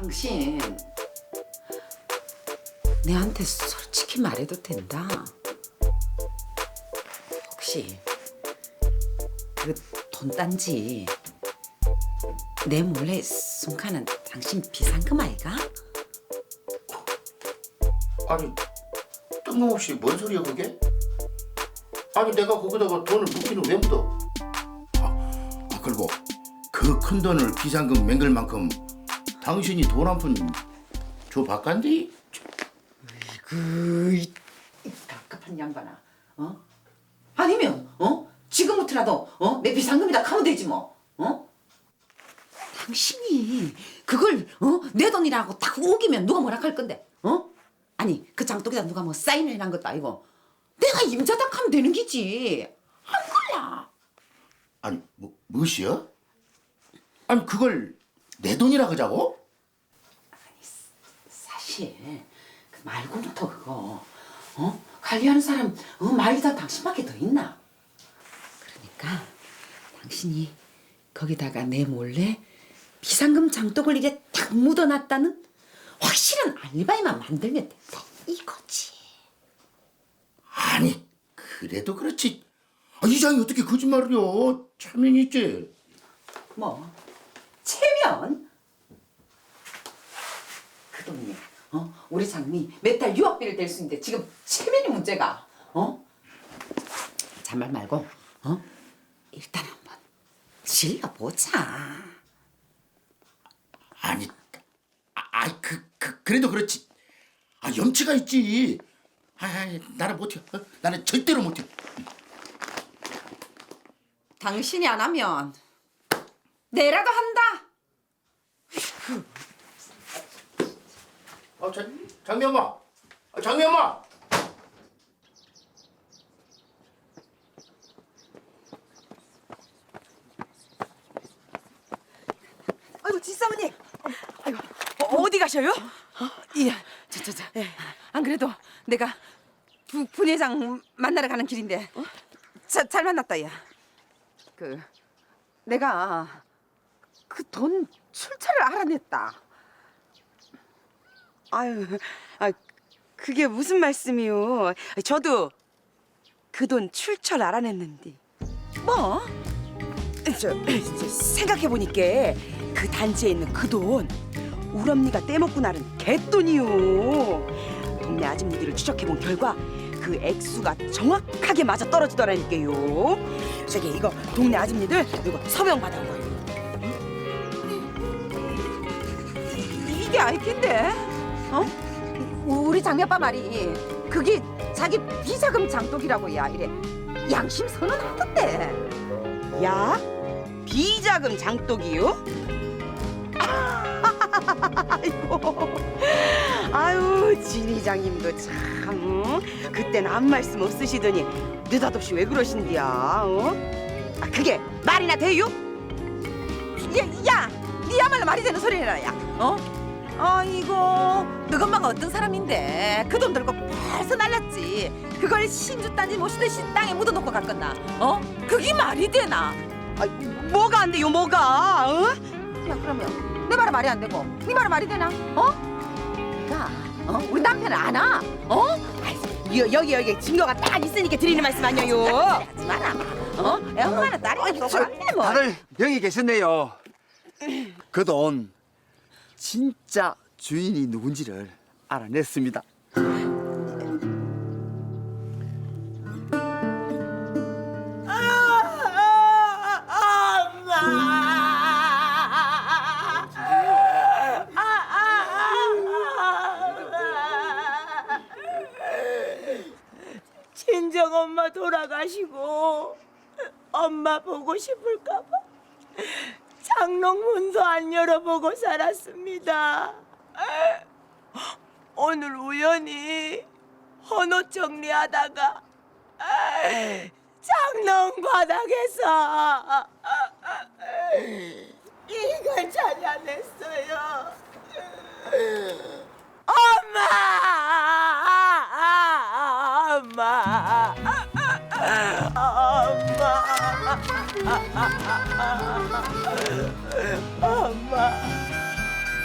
당신 내한테 솔직히 말해도 된다. 혹시 그 돈단지 내 몰래 숨가는 당신 비상금 아이가? 아니 뜬금없이 뭔 소리야 그게? 아니 내가 거기다가 돈을 묻기는 왜 묻어? 아, 아 그리고 그 큰 돈을 비상금 맹글 만큼 당신이 돈 한 푼줘 바간디? 그이 갑갑한 양반아, 어? 아니면 어 지금부터라도 어 내 비상금이다 하면 되지 뭐, 어? 당신이 그걸 어 내 돈이라고 딱 우기면 누가 뭐라 할 건데, 어? 아니 그 장독에다 누가 뭐 사인을 해놓은 것도 아니고 내가 임자다 하면 되는 기지, 안 걸라. 아니 뭐 무엇이야? 아니 그걸 내 돈이라 그자고? 사실 그 말고는 더 그거 어 관리하는 사람 어 말이다 당신밖에 더 있나? 그러니까 당신이 거기다가 내 몰래 비상금 장독을 이게 딱 묻어놨다는 확실한 알리바이만 만들면 된다 이거지. 아니 그래도 그렇지. 아, 이장이 어떻게 거짓말을 요? 차면 있지. 뭐 체면? 그 돈이 어 우리 장미 몇 달 유학비를 댈 수 있는데 지금 체면이 문제가 어? 잔말 말고 어 일단 한번 질러보자. 아니, 아, 아이, 그, 그, 그래도 그렇지. 아, 염치가 있지. 아, 나는 못해. 어? 나는 절대로 못해. 당신이 안 하면 내라도 한다. 어, 장, 장미 엄마. 아, 장미 엄마. 아이고 지사모님. 아이고 어, 디 가셔요? 예, 저저저. 안 그래도 내가 부, 분회장 만나러 가는 길인데 자, 잘 만났다 야. 그 내가 그 돈 출처를 알아냈다. 아유, 아 그게 무슨 말씀이요? 저도 그 돈 출처를 알아냈는데. 뭐? 저, 저 생각해 보니까 그 단지에 있는 그 돈 우리 언니가 떼먹고 나른 개돈이요. 동네 아줌마들을 추적해 본 결과 그 액수가 정확하게 맞아 떨어지더라니까요. 저기 이거 동네 아줌마들 이거 서명 받아온 거예요. 이게 알긴데? 어? 우리 장미아빠 말이 그게 자기 비자금 장독이라고 야 이래 양심 선언하던데. 야 비자금 장독이요? 아이고 아유 진 이장님도 참 어? 그땐 아무 말씀 없으시더니 느닷없이 왜 그러신디야 어? 아 그게 말이나 돼요? 야, 야, 니야말로 말이 되는 소리 해라, 야. 어? 아이고, 너 엄마가 어떤 사람인데 그 돈 들고 벌써 날랐지. 그걸 신주 딴지 모시듯이 땅에 묻어놓고 갈 건나. 어? 그게 말이 되나? 아, 뭐가 안 돼요 뭐가 어? 야, 그러면 내 말은 말이 안 되고 네 말은 말이 되나? 어? 내가 어? 우리 남편을 아나? 어? 여, 여기 여기 증거가 딱 있으니까 드리는 말씀 아니에요 하지 마라. 어? 엄마나 딸이 똑같네 뭐. 다들 여기 계셨네요. 그 돈 진짜 주인이 누군지를 알아냈습니다. 친정 엄마 돌아가시고 엄마 보고 싶을까봐 장롱 문도 안 열어보고 살았습니다. 오늘 우연히 헌옷 정리하다가 장롱 바닥에서 이걸 찾아냈어요. 엄마! 엄마!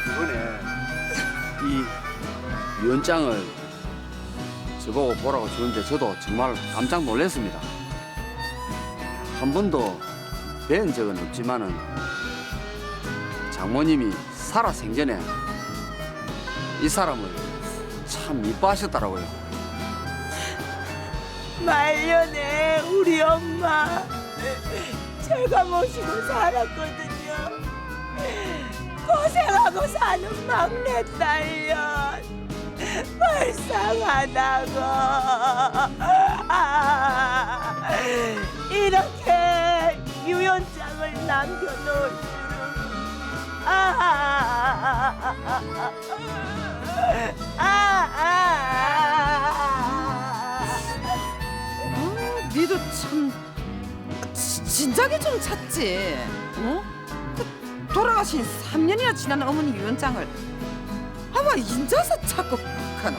이번에 이 유언장을 저보고 보라고 주는데 저도 정말 깜짝 놀랐습니다. 한 번도 뵌 적은 없지만은 장모님이 살아 생전에 이 사람을 참 이뻐하셨더라고요. 말년에 우리 엄마 제가 모시고 살았거든요. 고생하고 사는 막내 딸년 불쌍하다고 아, 이렇게 유언장을 남겨놓을 줄은 아, 아, 진작에 좀 찾지. 어? 그 돌아가신 3년이나 지난 어머니 유언장을 아마 인자서 찾고 가노.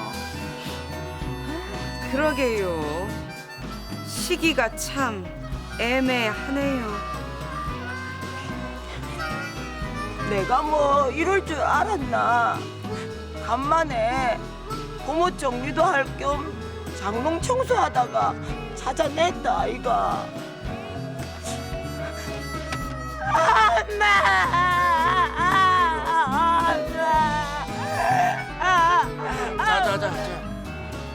그러게요. 시기가 참 애매하네요. 내가 뭐 이럴 줄 알았나. 간만에 고모 정리도 할 겸 장롱 청소하다가 찾아냈다 아이가. 자자자.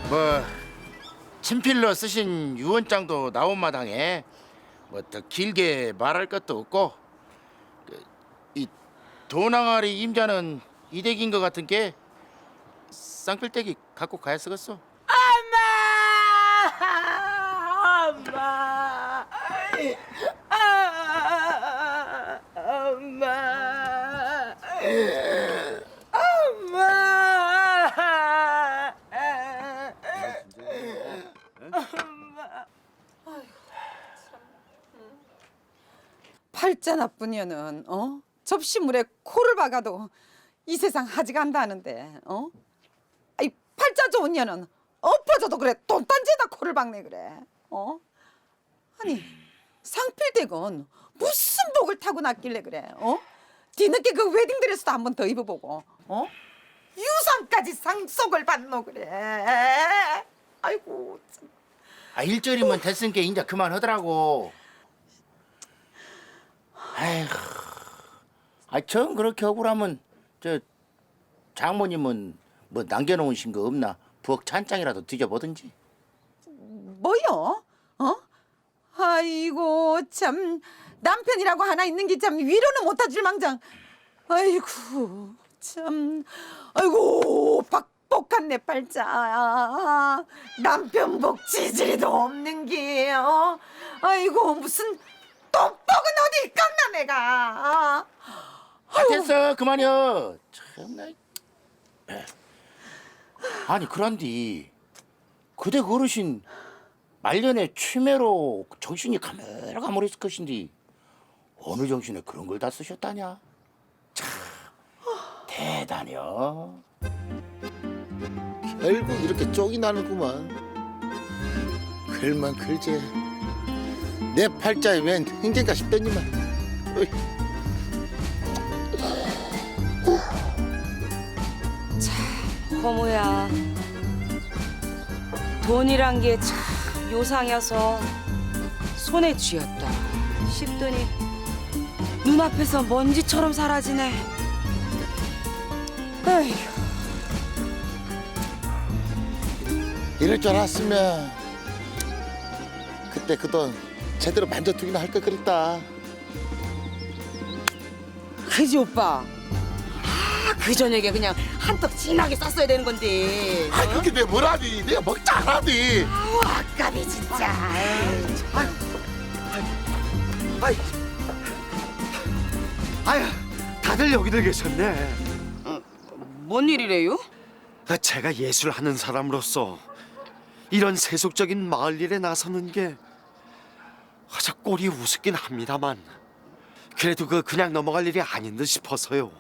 뭐 친필로 쓰신 유언장도 나온 마당에 뭐 더 길게 말할 것도 없고 그, 이 도낭아리 임자는 이댁인 것 같은 게 쌍필떼기 갖고 가야 쓰겠어. 엄마! 엄마! 아, 엄마! 엄마! 팔자 나쁜 년은 어 접시물에 코를 박아도 이 세상 하지가 않다는데 어? 이 팔자 좋은 년은 엎어져도 그래 돈단지에다 코를 박네 그래 어? 아니 상필댁은 무슨 복을 타고 났길래 그래 어? 뒤늦게 그 웨딩드레스도 한 번 더 입어보고 어? 유상까지 상속을 받노 그래 아이고 참. 아 일절이면 게 이제 그만하더라고. 아휴, 아 전 그렇게 억울하면 저 장모님은 뭐 남겨놓으신 거 없나? 부엌 찬장이라도 뒤져보든지. 뭐요? 어? 아이고 참 남편이라고 하나 있는 게 참 위로는 못하줄 망정. 아이고 참 아이고 박복한 내 팔자 남편 복 지지리도 없는 게 어? 아이고 무슨 똥복은 어디 있겠나 내가 아, 됐어 그만이요. 참나. 아니 그런디 그대 그 어르신 말년에 치매로 정신이 가물가물했을 것인데 어느 정신에 그런 걸 다 쓰셨다냐? 참 대단해요. 결국 이렇게 쪽이 나는구만. 글만 글지. 내 팔자에 웬 행진가 싶더니만. 어이. 허무야. 돈이란 게 참 요상여서 손에 쥐었다 싶더니 눈앞에서 먼지처럼 사라지네. 에휴. 이럴 줄 알았으면 그때 그돈 제대로 만져두기나 할 걸 그랬다. 그지 오빠. 아, 그 저녁에 그냥 한턱 진하게 쌌어야 되는 건데. 아 그게 내 뭐라니? 내가 먹자 하라니. 아우, 아깝이 진짜. 아이, 아유, 다들 여기들 계셨네. 뭔 일이래요? 아, 제가 예술하는 사람으로서 이런 세속적인 마을 일에 나서는 게 저 꼴이 우습긴 합니다만 그래도 그 그냥 넘어갈 일이 아닌 듯 싶어서요.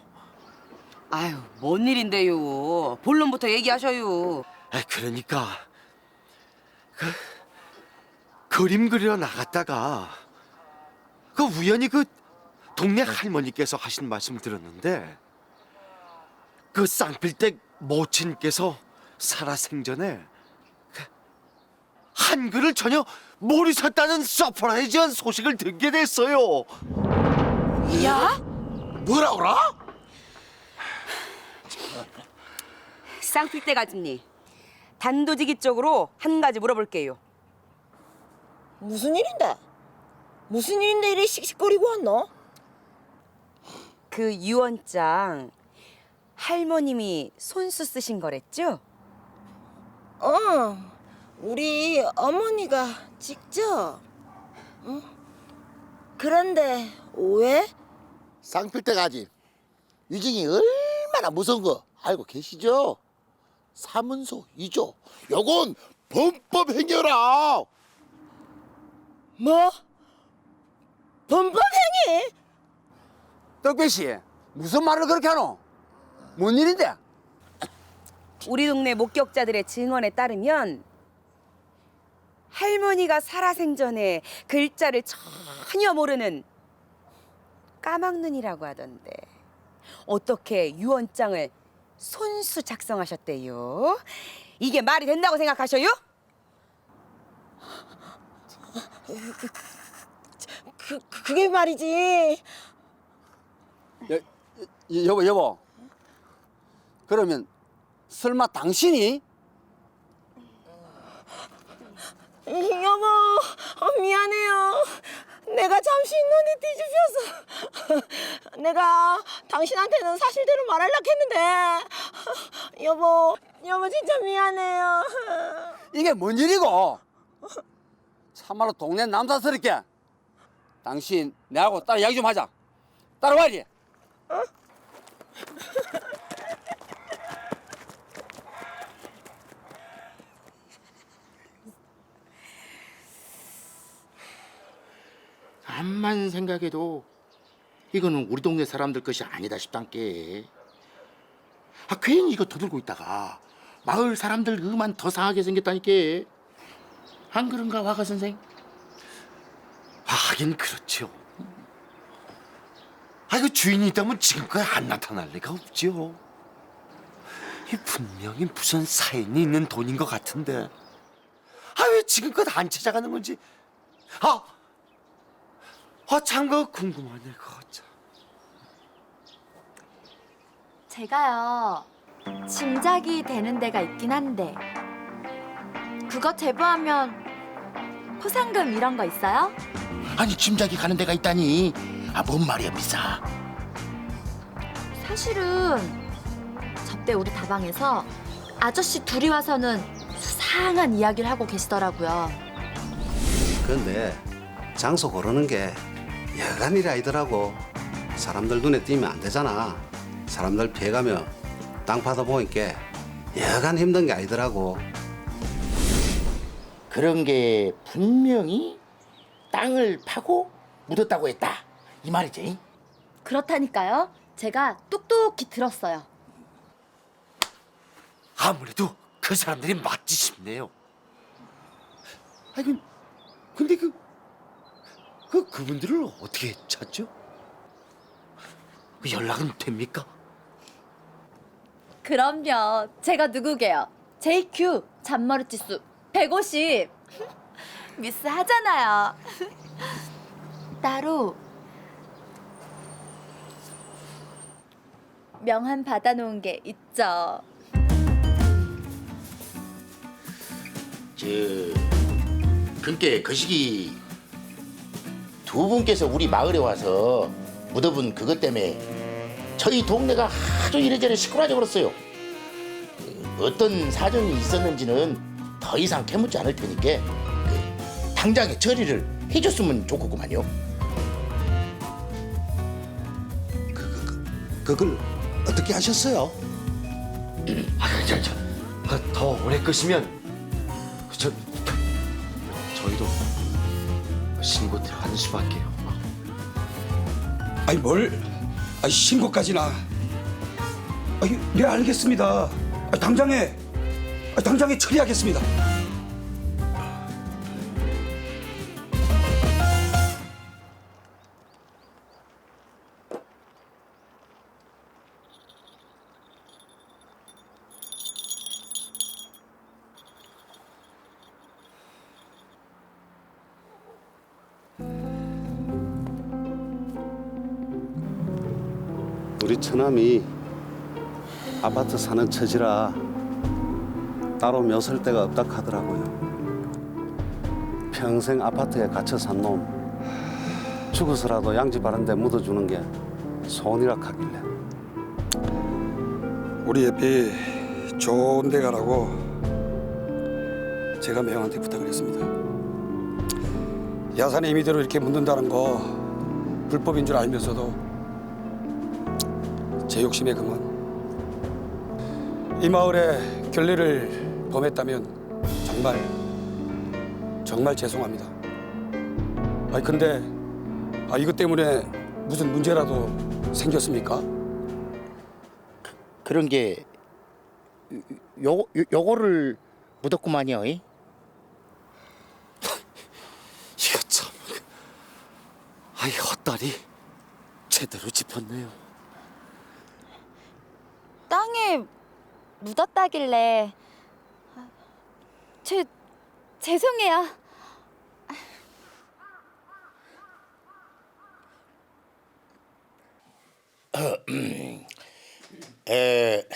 아유, 뭔 일인데요? 본론부터 얘기하셔요. 아, 그러니까 그 그림 그리러 나갔다가 그 우연히 그 동네 할머니께서 하신 말씀 들었는데 그 쌍필댁 모친께서 살아생전에 그 한글을 전혀 모르셨다는 서프라이즈한 소식을 듣게 됐어요. 야? 뭐라고라? 쌍필대 가집니 단도직입적으로 한 가지 물어볼게요. 무슨 일인데? 무슨 일인데 이리 씩씩거리고 왔노? 그 유언장 할머님이 손수 쓰신 거랬죠? 어, 우리 어머니가 직접. 응? 그런데 왜? 쌍필대 가지. 유증이 얼마나 무서운 거 알고 계시죠? 사문서 이조. 요건 범법 행위라. 뭐? 범법 행위? 떡배 씨 무슨 말을 그렇게 하노? 뭔 일인데? 우리 동네 목격자들의 증언에 따르면 할머니가 살아생전에 글자를 전혀 모르는 까막눈이라고 하던데 어떻게 유언장을 손수 작성하셨대요? 이게 말이 된다고 생각하셔요? 그, 그게 말이지. 여, 여, 여보 여보 그러면 설마 당신이 여보, 어, 미안해요. 내가 잠시 눈이 뒤집혀서 내가 당신한테는 사실대로 말하려고 했는데 여보, 여보 진짜 미안해요. 이게 뭔 일이고? 참말로 동네 남사스럽게 당신 내하고 따라 이야기 좀 하자 따라와 이리 암만 생각해도 이거는 우리 동네 사람들 것이 아니다 싶단께. 아 괜히 이거 더들고 있다가 마을 사람들 그만 더 상하게 생겼다니까. 안 그런가 화가 선생? 아, 하긴 그렇죠. 아, 이거 주인이 있다면 지금까지 안 나타날 리가 없죠. 이 분명히 무슨 사인이 있는 돈인 것 같은데. 아, 왜 지금껏 안 찾아가는 건지. 아, 아, 참, 그 궁금하네, 그거 참. 제가요 짐작이 되는 데가 있긴 한데 그거 제보하면 포상금 이런 거 있어요? 아니 짐작이 가는 데가 있다니. 아 뭔 말이야 미사. 사실은 저때 우리 다방에서 아저씨 둘이 와서는 수상한 이야기를 하고 계시더라고요. 근데 장소 고르는 게 여간일이 아니더라고. 사람들 눈에 띄면 안 되잖아. 사람들 피해가며 땅 파다 보니까 여간 힘든 게 아니더라고. 그런 게 분명히 땅을 파고 묻었다고 했다. 이 말이지. 그렇다니까요. 제가 똑똑히 들었어요. 아무래도 그 사람들이 맞지 싶네요. 아니, 근데 그, 그, 그분들을 어떻게 찾죠? 그 연락은 됩니까? 그럼요. 제가 누구게요? JQ 잔머리 지수 150. 미스 하잖아요. 따로 명함 받아놓은 게 있죠. 저 그께 그 시기 두 분께서 우리 마을에 와서 묻어본 그것 때문에 저희 동네가 아주 이래저래 시끄러져 버렸어요. 그 어떤 사정이 있었는지는 더 이상 캐묻지 않을 테니까 그 당장에 처리를 해줬으면 좋겠구만요. 그걸 어떻게 하셨어요? 아, 저, 저, 아, 더 오래 끄시면 저, 저희도 신고 들어가는 수밖에요. 아니 뭘? 아니 신고까지나. 아니 네 알겠습니다. 아, 당장에 아, 당장에 처리하겠습니다. 처남이 아파트 사는 처지라 따로 묘설 데가 없다 하더라고요. 평생 아파트에 갇혀 산 놈 죽어서라도 양지 바른 데 묻어주는 게 소원이라 하길래 우리 애비 좋은 데 가라고 제가 매형한테 부탁을 했습니다. 야산에 임의대로 이렇게 묻는다는 거 불법인 줄 알면서도 제 욕심에 그만 이 마을에 결례를 범했다면 정말 정말 죄송합니다. 아니 근데 아 이것 때문에 무슨 문제라도 생겼습니까? 그런 게 요, 요, 요거를 묻었구만요. 이? 이거 참 아이 헛다리 제대로 짚었네요 땅에 묻었다길래 아, 죄 죄송해요. 에,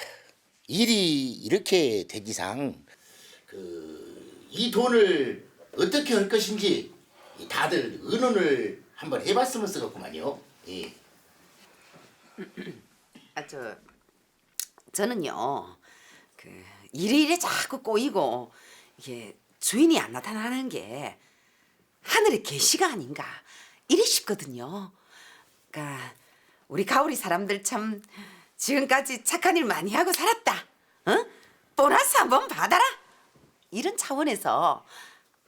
일이 이렇게 된 이상 그 이 돈을 어떻게 할 것인지 다들 의논을 한번 해봤으면 쓰겠구만요. 예. 아, 저 저는요. 그 일이 이래 자꾸 꼬이고 이게 주인이 안 나타나는 게 하늘의 계시가 아닌가 이래 싶거든요. 그러니까 우리 가오리 사람들 참 지금까지 착한 일 많이 하고 살았다. 어? 보너스 한 번 받아라. 이런 차원에서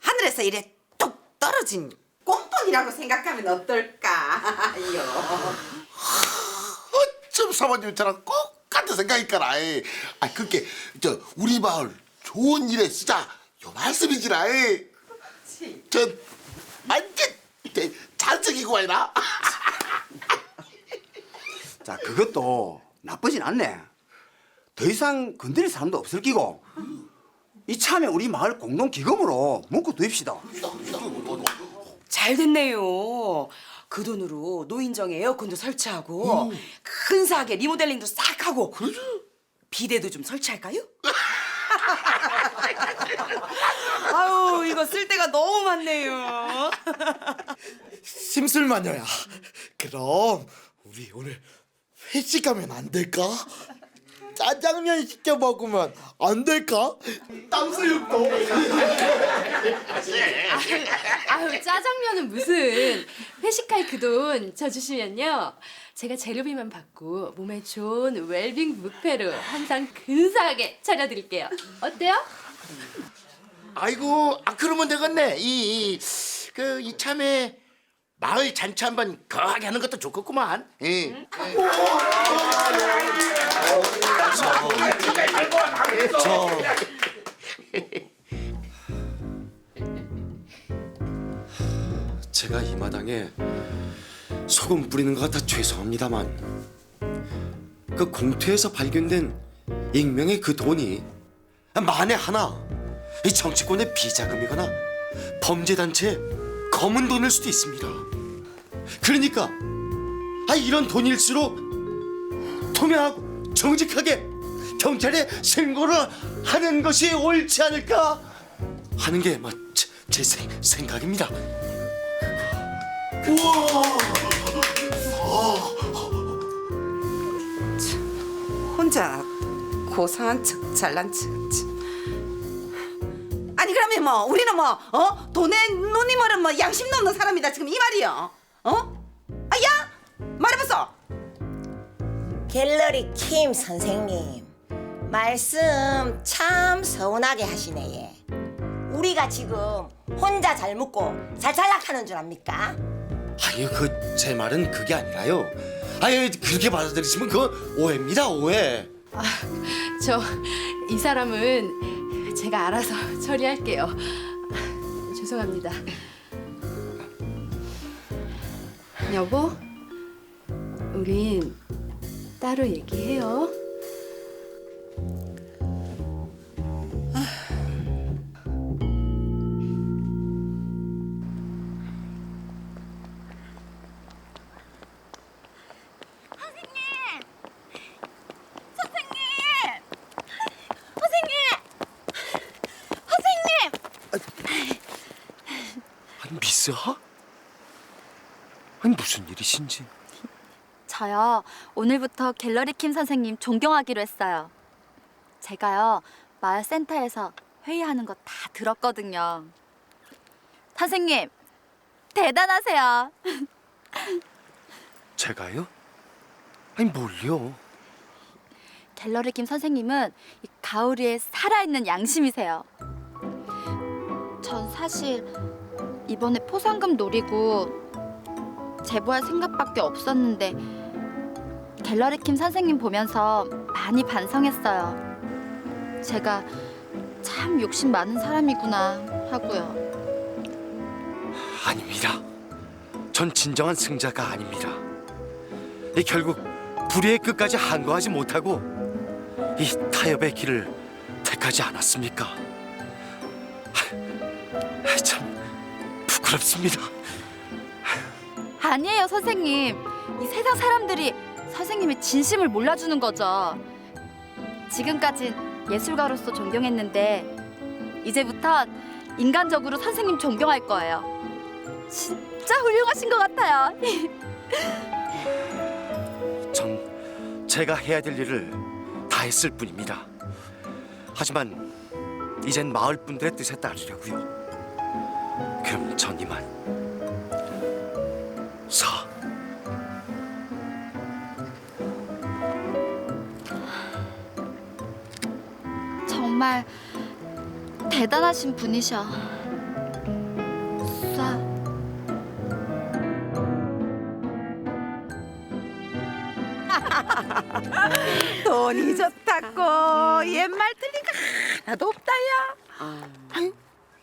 하늘에서 이래 뚝 떨어진 꽁돈이라고 생각하면 어떨까 요? 어쩜 사모님처럼 꼭 같은 생각이니까라. 아 그게 저 우리 마을 좋은 일에 쓰자 요 말씀이지라. 저 완전 대- 찬성이고 아니라. 자 그것도 나쁘진 않네. 더 이상 건드릴 사람도 없을 끼고 이참에 우리 마을 공동 기금으로 문구 두입시다. 잘 됐네요. 그 돈으로 노인정에 에어컨도 설치하고 근사하게 리모델링도 싹 하고 비대도 좀 설치할까요? 아유 이거 쓸 데가 너무 많네요. 심술 마녀야. 그럼 우리 오늘 회식 가면 안 될까? 짜장면 시켜 먹으면 안 될까? 땀수육도. 아유 짜장면은 무슨 회식할 그 돈 저 주시면요 제가 재료비만 받고 몸에 좋은 웰빙 뷔페로 항상 근사하게 차려드릴게요 어때요? 아이고, 아 그러면 되겠네. 이 그 이참에 마을 잔치 한번 거하게 하는 것도 좋겠구만. 예. 제가 이 마당에 소금 뿌리는 것 같아 죄송합니다만 그 공투에서 발견된 익명의 그 돈이 만에 하나 이 정치권의 비자금이거나 범죄단체의 검은 돈일 수도 있습니다. 그러니까 아 이런 돈일수록 투명하고 정직하게 경찰에 신고를 하는 것이 옳지 않을까 하는 게 뭐, 제, 제 생, 생각입니다. 혼자 고상한 척 잘난 척. 참. 아니 그러면 뭐 우리는 뭐 어? 돈에 눈이 멀은 뭐 양심 없는 사람이다 지금 이 말이요. 어? 아야 말해봤어. 갤러리 킴 선생님 말씀 참 서운하게 하시네 예. 우리가 지금 혼자 잘 먹고 잘 살락하는 줄 압니까? 아유 그 제 말은 그게 아니라요. 아유 그렇게 받아들이시면 그 오해입니다 오해. 저이 사람은 제가 알아서 처리할게요 아, 죄송합니다 여보, 우린 따로 얘기해요. 아, 미스야? 아니 무슨 일이신지. 저요 오늘부터 갤러리 킴 선생님 존경하기로 했어요. 제가요 마을 센터에서 회의하는 거 다 들었거든요. 선생님 대단하세요. 제가요? 아니 뭘요? 갤러리 김 선생님은 이 가을이의 살아있는 양심이세요. 전 사실 이번에 포상금 노리고 제보할 생각밖에 없었는데 갤러리 김 선생님 보면서 많이 반성했어요. 제가 참 욕심 많은 사람이구나 하고요. 아닙니다. 전 진정한 승자가 아닙니다. 이 결국 불의의 끝까지 항거하지 못하고 이 타협의 길을 택하지 않았습니까? 하, 참 부끄럽습니다. 아니에요, 선생님. 이 세상 사람들이 선생님의 진심을 몰라주는 거죠. 지금까진 예술가로서 존경했는데 이제부터 인간적으로 선생님 존경할 거예요. 진짜 훌륭하신 것 같아요. 전 제가 해야 될 일을 다 했을 뿐입니다. 하지만 이젠 마을 분들의 뜻에 따르려고요. 그럼 전 이만 대단하신 분이셔. 돈이 좋다고 옛말 틀리가 하나도 없다야. 아유,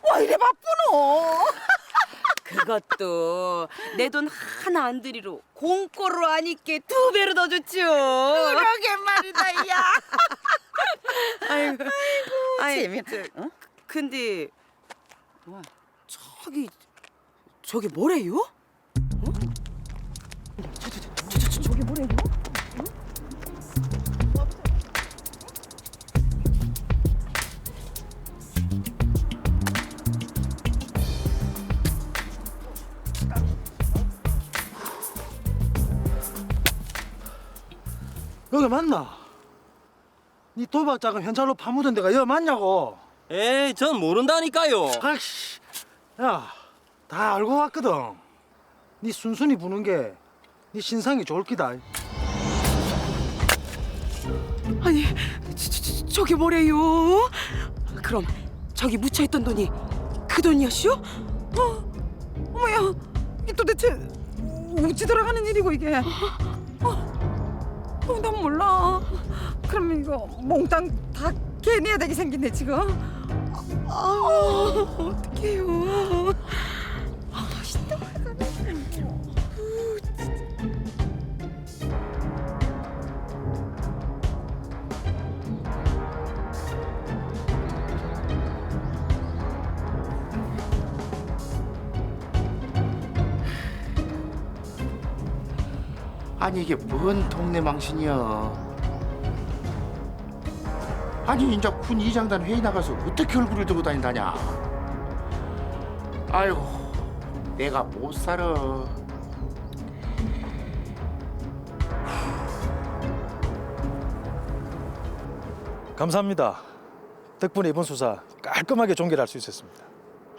와 이래 바쁘노. 그것도 내 돈 하나 안 들이로 공꼬로 하니께 두 배로 더 좋죠. 그러게 말이다, 야. 아이고, 아이고 재밌다. 어? 근데 저기 저게 뭐래요? 어? 저, 저, 저, 저, 저, 저게 뭐래요? 여기 맞나? 니 도박 자금 현찰로 파묻은 데가 여기 맞냐고? 에이, 전 모른다니까요. 아이씨, 야, 다 알고 왔거든. 니 순순히 부는 게니 신상이 좋을 기다. 아니, 저, 저, 저, 저게 뭐래요? 그럼 저기 묻혀있던 돈이 그 돈이었슈? 어, 어머야, 이 도대체 어찌 돌아가는 일이고 이게? 어, 어, 난 몰라. 그럼 이거 몽땅 다 개내야 되게 생긴데 지금? 아, 아 어떡해요? 아. 아니 이게 뭔 동네 망신이야? 아니 인자 군 이장단 회의 나가서 어떻게 얼굴을 들고 다닌다냐? 아이고 내가 못 살아. 감사합니다. 덕분에 이번 수사 깔끔하게 종결할 수 있었습니다.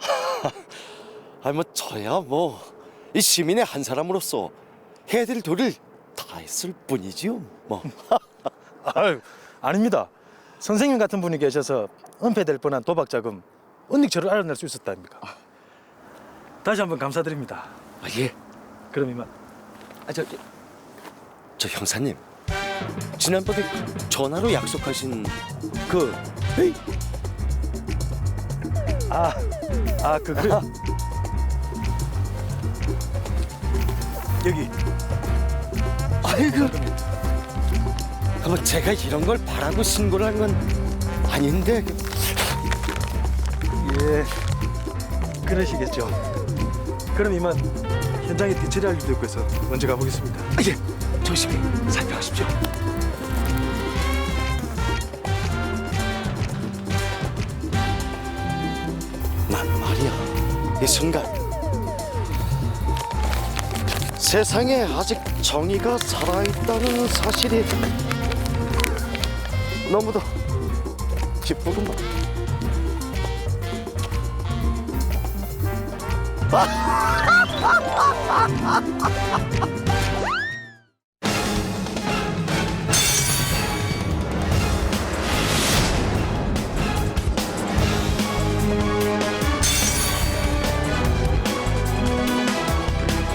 아니 뭐 저야 뭐 이 시민의 한 사람으로서 해야 될 도리를 다 했을 뿐이지요. 뭐. 아유, 아닙니다. 선생님 같은 분이 계셔서 은폐될 뻔한 도박 자금 은닉처를 알아낼 수 있었다니까. 다시 한번 감사드립니다. 아 예. 그럼 이만. 아 저, 저 형사님 지난번에 전화로 약속하신 그 회의 아, 아 그거 여기. 아이고 그뭐 제가 이런 걸 바라고 신고를 한 건 아닌데 예, 그러시겠죠. 그럼 이만 현장에 뒤처리할 일도 있고 해서 먼저 가보겠습니다. 아, 예 조심히 살펴가십시오. 난 말이야 이 순간 세상에 아직 정의가 살아있다는 사실이 너무도 기쁘구만.